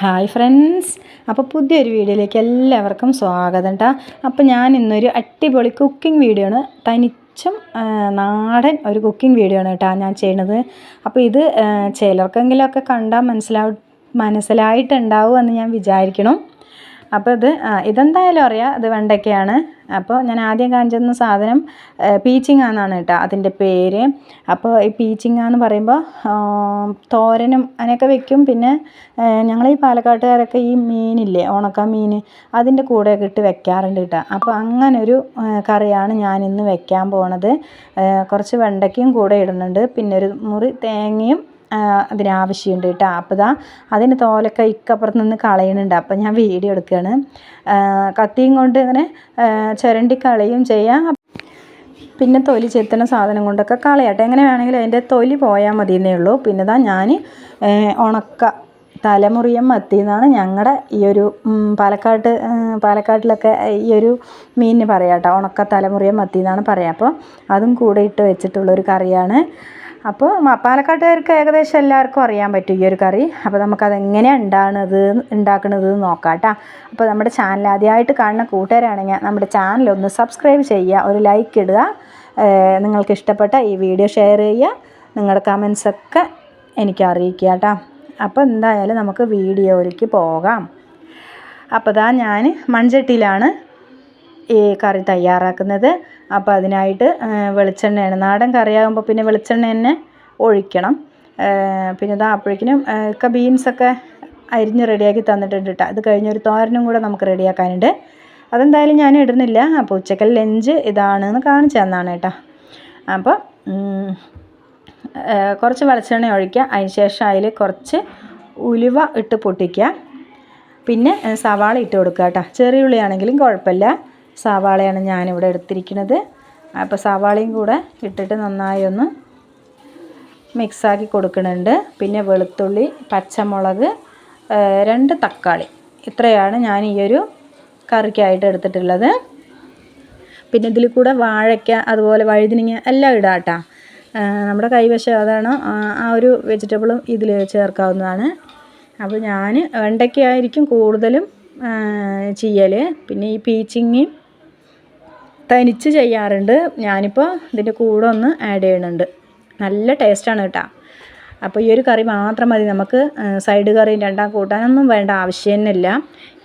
Hi friends അപ്പോൾ പുതിയൊരു വീഡിയോയിലേക്ക് എല്ലാവർക്കും സ്വാഗതം കേട്ടോ അപ്പോൾ ഞാൻ ഇന്നൊരു അടിപൊളി കുക്കിംഗ് വീഡിയോ ആണ്. തനിച്ചും നാടൻ ഒരു കുക്കിംഗ് വീഡിയോ ആണ് കേട്ടോ ഞാൻ ചെയ്യണത്. അപ്പോൾ ഇത് ചിലർക്കെങ്കിലുമൊക്കെ കണ്ടാൽ മനസ്സിലാ മനസ്സിലായിട്ടുണ്ടാവും എന്ന് ഞാൻ വിചാരിക്കണം. അപ്പോൾ ഇത് ഇതെന്തായാലും അറിയാം. ഇത് വെണ്ടയ്ക്കയാണ്. അപ്പോൾ ഞാൻ ആദ്യം കാണിച്ചിരുന്ന സാധനം പീച്ചിങ്ങ എന്നാണ് കേട്ടോ അതിന്റെ പേര്. അപ്പോൾ ഈ പീച്ചിങ്ങ എന്ന് പറയുമ്പോൾ തോരനും അതിനൊക്കെ വെക്കും. പിന്നെ ഞങ്ങൾ ഈ പാലക്കാട്ടുകാരൊക്കെ ഈ മീനില്ലേ ഉണക്ക മീൻ അതിന്റെ കൂടെയൊക്കെ ഇട്ട് വെക്കാറുണ്ട് കേട്ടോ. അപ്പോൾ അങ്ങനൊരു കറിയാണ് ഞാൻ ഇന്ന് വെക്കാൻ പോണത്. കുറച്ച് വെണ്ടയ്ക്കയും കൂടെ ഇടുന്നുണ്ട്. പിന്നെ ഒരു മുറി തേങ്ങയും അതിനാവശ്യമുണ്ട് കേട്ടോ. അപ്പോൾ ഇതാ അതിന് തോലൊക്കെ ഇക്കപ്പുറത്ത് നിന്ന് കളയുന്നുണ്ട് അപ്പോൾ ഞാൻ വീഡിയോ എടുക്കുകയാണ് കത്തിയും കൊണ്ട് ഇങ്ങനെ ചുരണ്ടി കളയും ചെയ്യാം. പിന്നെ തൊലി ചെത്തുന്ന സാധനം കൊണ്ടൊക്കെ കളയട്ടെ. എങ്ങനെ വേണമെങ്കിലും അതിന്റെ തൊലി പോയാൽ മതി എന്നേ ഉള്ളൂ. പിന്നെ ഇതാ ഞാൻ ഉണക്ക തലമുറിയം മത്തി എന്നാണ് ഞങ്ങളുടെ ഈ ഒരു പാലക്കാട്ട് പാലക്കാട്ടിലൊക്കെ ഈ ഒരു മീനിന് പറയാം കേട്ടോ. ഉണക്ക തലമുറിയം മത്തി എന്നാണ് പറയുക അപ്പോൾ അതും കൂടെ ഇട്ട് വെച്ചിട്ടുള്ളൊരു കറിയാണ്. അപ്പോൾ പാലക്കാട്ടുകാർക്ക് ഏകദേശം എല്ലാവർക്കും അറിയാൻ പറ്റും ഈ ഒരു കറി. അപ്പോൾ നമുക്കത് എങ്ങനെയാണ് ഉണ്ടാകുന്നത് ഉണ്ടാക്കുന്നത് നോക്കാം കേട്ടോ. അപ്പോൾ നമ്മുടെ ചാനൽ ആദ്യമായിട്ട് കാണുന്ന കൂട്ടുകാരാണെങ്കിൽ നമ്മുടെ ചാനൽ ഒന്ന് സബ്സ്ക്രൈബ് ചെയ്യുക ഒരു ലൈക്ക് ഇടുക നിങ്ങൾക്ക് ഇഷ്ടപ്പെട്ട ഈ വീഡിയോ ഷെയർ ചെയ്യുക നിങ്ങളുടെ കമൻസൊക്കെ എനിക്ക് അറിയിക്കുക കേട്ടോ. അപ്പോൾ എന്തായാലും നമുക്ക് വീഡിയോയിലേക്ക് പോകാം. അപ്പോൾ ഞാൻ മൺചട്ടിയിലാണ് ഈ കറി തയ്യാറാക്കുന്നത്. അപ്പോൾ അതിനായിട്ട് വെളിച്ചെണ്ണയാണ്. നാടൻ കറിയാകുമ്പോൾ പിന്നെ വെളിച്ചെണ്ണ തന്നെ ഒഴിക്കണം പിന്നെ ഇതാ അപ്പോഴേക്കിനും ഒക്കെ ബീൻസൊക്കെ അരിഞ്ഞ് റെഡിയാക്കി തന്നിട്ടുണ്ട് കേട്ടോ അത് കഴിഞ്ഞൊരു തോരനും കൂടെ നമുക്ക് റെഡിയാക്കാനുണ്ട് അതെന്തായാലും ഞാൻ ഇടുന്നില്ല. അപ്പോൾ ഉച്ചക്കൽ ലഞ്ച് ഇതാണെന്ന് കാണിച്ചു തന്നാണ് കേട്ടോ അപ്പോൾ കുറച്ച് വെളിച്ചെണ്ണ ഒഴിക്കുക. അതിന് ശേഷം അതിൽ കുറച്ച് ഉലുവ ഇട്ട് പൊട്ടിക്കുക. പിന്നെ സവാള ഇട്ട് കൊടുക്കുക കേട്ടോ ചെറിയ ഉള്ളിയാണെങ്കിലും കുഴപ്പമില്ല. സവാളയാണ് ഞാനിവിടെ എടുത്തിരിക്കുന്നത്. അപ്പോൾ സവാളയും കൂടെ ഇട്ടിട്ട് നന്നായി ഒന്ന് മിക്സാക്കി കൊടുക്കുന്നുണ്ട്. പിന്നെ വെളുത്തുള്ളി പച്ചമുളക് രണ്ട് തക്കാളി. ഇത്രയാണ് ഞാൻ ഈ ഒരു കറിക്കായിട്ട് എടുത്തിട്ടുള്ളത്. പിന്നെ ഇതിൽ കൂടെ വാഴയ്ക്ക അതുപോലെ വഴുതിനിങ്ങ എല്ലാം ഇടാം കേട്ടോ. നമ്മുടെ കൈവശം അതാണ്. ആ ഒരു വെജിറ്റബിളും ഇതിൽ ചേർക്കാവുന്നതാണ്. അപ്പോൾ ഞാൻ വെണ്ടയ്ക്കായിരിക്കും കൂടുതലും ചെയ്യൽ പിന്നെ ഈ പീച്ചിങ്ങയും തനിച്ച് ചെയ്യാറുണ്ട്. ഞാനിപ്പോൾ ഇതിന്റെ കൂടെ ഒന്ന് ആഡ് ചെയ്യുന്നുണ്ട്. നല്ല ടേസ്റ്റാണ് കേട്ടോ. അപ്പോൾ ഈ ഒരു കറി മാത്രം മതി. നമുക്ക് സൈഡ് കറി രണ്ടാം കൂട്ടാനൊന്നും വേണ്ട ആവശ്യം ആവശ്യമില്ല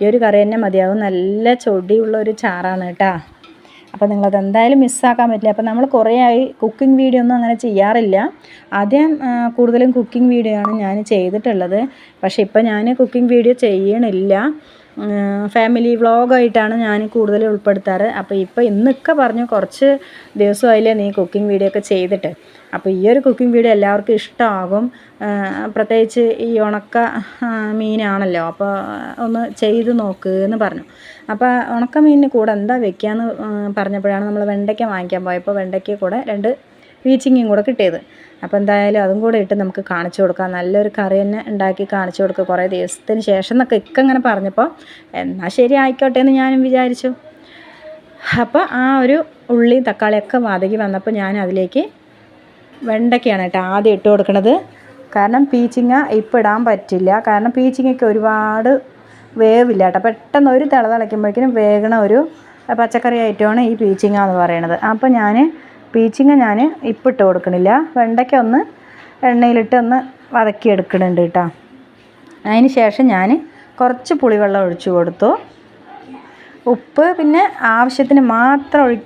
ഈ ഒരു കറി തന്നെ മതിയാവും നല്ല ചൊടിയുള്ള ഒരു ചാറാണ് കേട്ടോ. അപ്പോൾ നിങ്ങളത് എന്തായാലും മിസ്സാക്കാൻ പറ്റില്ല. അപ്പോൾ നമ്മൾ കുറേ ആയി കുക്കിംഗ് വീഡിയോ ഒന്നും അങ്ങനെ ചെയ്യാറില്ല. ആദ്യം കൂടുതലും കുക്കിംഗ് വീഡിയോ ആണ് ഞാൻ ചെയ്തിട്ടുള്ളത്. പക്ഷേ ഇപ്പോൾ ഞാൻ കുക്കിംഗ് വീഡിയോ ചെയ്യണില്ല. ഫാമിലി വ്ളോഗായിട്ടാണ് ഞാൻ കൂടുതൽ ഉൾപ്പെടുത്താറ്. അപ്പോൾ ഇപ്പോൾ ഇന്നൊക്കെ പറഞ്ഞു കുറച്ച് ദിവസമായില്ലേ നീ കുക്കിംഗ് വീഡിയോ ഒക്കെ ചെയ്തിട്ട്. അപ്പോൾ ഈ ഒരു കുക്കിംഗ് വീഡിയോ എല്ലാവർക്കും ഇഷ്ടമാകും പ്രത്യേകിച്ച് ഈ ഉണക്ക മീനാണല്ലോ. അപ്പോൾ ഒന്ന് ചെയ്ത് നോക്ക് എന്ന് പറഞ്ഞു. അപ്പോൾ ഉണക്ക മീനിന് കൂടെ എന്താ വെക്കുക എന്ന് പറഞ്ഞപ്പോഴാണ് നമ്മൾ വെണ്ടയ്ക്ക വാങ്ങിക്കാൻ പോയപ്പോൾ വെണ്ടയ്ക്ക കൂടെ രണ്ട് പീച്ചിങ്ങയും കൂടെ കിട്ടിയത്. അപ്പോൾ എന്തായാലും അതും കൂടെ ഇട്ട് നമുക്ക് കാണിച്ചു കൊടുക്കാം. നല്ലൊരു കറി തന്നെ ഉണ്ടാക്കി കാണിച്ചു കൊടുക്കുക കുറേ ദിവസത്തിന് ശേഷം എന്നൊക്കെ ഇക്ക ഇങ്ങനെ പറഞ്ഞപ്പോൾ എന്നാൽ ശരി ആയിക്കോട്ടെ എന്ന് ഞാനും വിചാരിച്ചു. അപ്പോൾ ആ ഒരു ഉള്ളി തക്കാളിയൊക്കെ വതകി വന്നപ്പോൾ ഞാൻ അതിലേക്ക് വെണ്ടയ്ക്കയാണ് കേട്ടോ ആദ്യം ഇട്ട് കൊടുക്കുന്നത് കാരണം പീച്ചിങ്ങ ഇപ്പം ഇടാൻ പറ്റില്ല. കാരണം പീച്ചിങ്ങയ്ക്ക് ഒരുപാട് വേവില്ല കേട്ടോ. പെട്ടെന്ന് ഒരു തിള തിളയ്ക്കുമ്പോഴേക്കും വേഗണ ഒരു പച്ചക്കറി ഐറ്റമാണ് ഈ പീച്ചിങ്ങ എന്ന് പറയുന്നത് അപ്പോൾ ഞാൻ പീച്ചിങ്ങ ഞാൻ ഇപ്പം ഇട്ട് കൊടുക്കണില്ല. വെണ്ടയ്ക്ക ഒന്ന് എണ്ണയിലിട്ട് ഒന്ന് വതക്കി എടുക്കുന്നുണ്ട് കേട്ടോ അതിന് ശേഷം ഞാൻ കുറച്ച് പുളിവെള്ളം ഒഴിച്ചു കൊടുത്തു. ഉപ്പ് പിന്നെ ആവശ്യത്തിന് മാത്രം ഒഴി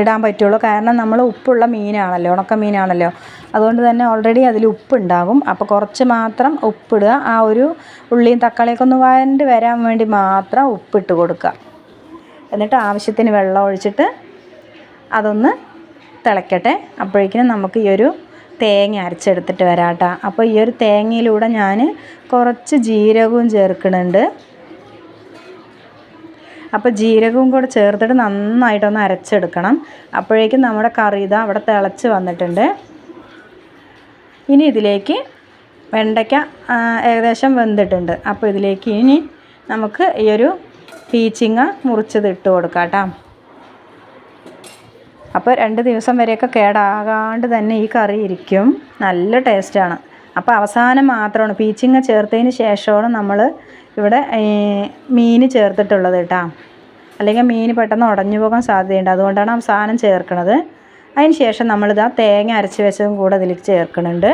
ഇടാൻ പറ്റുള്ളൂ. കാരണം നമ്മൾ ഉപ്പുള്ള മീനാണല്ലോ ഉണക്ക മീനാണല്ലോ. അതുകൊണ്ട് തന്നെ ഓൾറെഡി അതിൽ ഉപ്പുണ്ടാകും. അപ്പോൾ കുറച്ച് മാത്രം ഉപ്പിടുക. ആ ഒരു ഉള്ളിയും തക്കാളിയൊക്കെ ഒന്ന് വരണ്ട് വരാൻ വേണ്ടി മാത്രം ഉപ്പിട്ട് കൊടുക്കുക. എന്നിട്ട് ആവശ്യത്തിന് വെള്ളം ഒഴിച്ചിട്ട് അതൊന്ന് തിളയ്ക്കട്ടെ അപ്പോഴേക്കിനും നമുക്ക് ഈ ഒരു തേങ്ങ അരച്ചെടുത്തിട്ട് വരാം അപ്പോൾ ഈ ഒരു തേങ്ങയിലൂടെ ഞാൻ കുറച്ച് ജീരകവും ചേർക്കുന്നുണ്ട്. അപ്പോൾ ജീരകവും കൂടെ ചേർത്തിട്ട് നന്നായിട്ടൊന്ന് അരച്ചെടുക്കണം. അപ്പോഴേക്കും നമ്മുടെ കറി ഇതാ അവിടെ തിളച്ച് വന്നിട്ടുണ്ട്. ഇനി ഇതിലേക്ക് വെണ്ടയ്ക്ക ഏകദേശം വെന്തിട്ടുണ്ട്. അപ്പോൾ ഇതിലേക്ക് ഇനി നമുക്ക് ഈ ഒരു പീച്ചിങ്ങ മുറിച്ചത് ഇട്ട് കൊടുക്കാം കേട്ടോ അപ്പോൾ രണ്ട് ദിവസം വരെയൊക്കെ കേടാകാണ്ട് തന്നെ ഈ കറി ഇരിക്കും. നല്ല ടേസ്റ്റാണ് അപ്പോൾ അവസാനം മാത്രമാണ് പീച്ചിങ്ങ ചേർത്തതിന് ശേഷമാണ് നമ്മൾ ഇവിടെ മീൻ ചേർത്തിട്ടുള്ളത് കേട്ടോ. അല്ലെങ്കിൽ മീൻ പെട്ടെന്ന് ഉടഞ്ഞു പോകാൻ സാധ്യതയുണ്ട്. അതുകൊണ്ടാണ് അവസാനം ചേർക്കുന്നത് അതിന് ശേഷം നമ്മളിതാ തേങ്ങ അരച്ച് വെച്ചതും കൂടെ അതിലേക്ക് ചേർക്കുന്നുണ്ട്.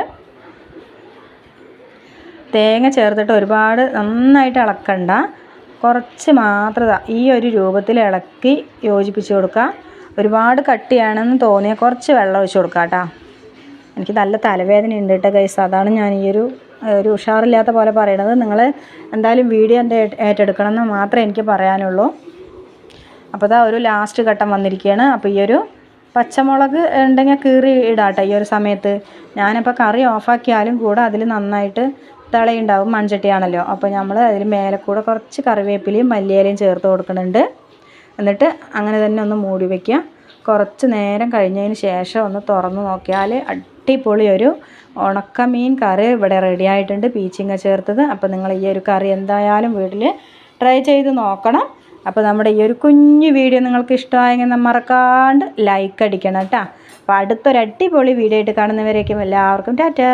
തേങ്ങ ചേർത്തിട്ട് ഒരുപാട് നന്നായിട്ട് ഇളക്കണ്ട. കുറച്ച് മാത്രം ഈ ഒരു രൂപത്തിൽ ഇളക്കി യോജിപ്പിച്ച് കൊടുക്കുക. ഒരുപാട് കട്ടിയാണെന്ന് തോന്നിയ കുറച്ച് വെള്ളം ഒഴിച്ച് കൊടുക്കുക കേട്ടോ. എനിക്ക് നല്ല തലവേദന ഉണ്ട് കേട്ടോ ഗൈസ് അതാണ് ഞാൻ ഈ ഒരു ഒരു ഉഷാറില്ലാത്ത പോലെ പറയണത്. നിങ്ങൾ എന്തായാലും വീഡിയോ എന്റെ ഏറ്റെടുക്കണം എന്ന് മാത്രമേ എനിക്ക് പറയാനുള്ളൂ. അപ്പോൾ ഇതാ ഒരു ലാസ്റ്റ് ഘട്ടം വന്നിരിക്കുകയാണ്. അപ്പോൾ ഈ ഒരു പച്ചമുളക് ഉണ്ടെങ്കിൽ കീറി ഇടാട്ടെ ഈ ഒരു സമയത്ത്. ഞാനിപ്പോൾ കറി ഓഫാക്കിയാലും കൂടെ അതിൽ നന്നായിട്ട് തിളയുണ്ടാവും മൺചട്ടിയാണല്ലോ. അപ്പോൾ നമ്മൾ അതിൽ മേലെ കൂടെ കുറച്ച് കറിവേപ്പിലയും മല്ലിയിലയും ചേർത്ത് കൊടുക്കുന്നുണ്ട്. എന്നിട്ട് അങ്ങനെ തന്നെ ഒന്ന് മൂടി വയ്ക്കുക കുറച്ച് നേരം കഴിഞ്ഞതിന് ശേഷം ഒന്ന് തുറന്ന് നോക്കിയാൽ അടിപൊളി ഒരു ഉണക്കമീൻ കറി ഇവിടെ റെഡി ആയിട്ടുണ്ട്. പീച്ചിങ്ങ ചേർത്തത്. അപ്പോൾ നിങ്ങൾ ഈ ഒരു കറി എന്തായാലും വീട്ടിൽ ട്രൈ ചെയ്ത് നോക്കണം. അപ്പോൾ നമ്മുടെ ഈ ഒരു കുഞ്ഞു വീഡിയോ നിങ്ങൾക്ക് ഇഷ്ടമായെങ്കിൽ മറക്കാണ്ട് ലൈക്ക് അടിക്കണം കേട്ടോ. അപ്പോൾ അടുത്തൊരു അടിപൊളി വീഡിയോ ആയിട്ട് കാണുന്നവരേക്കും എല്ലാവർക്കും ടാറ്റാ.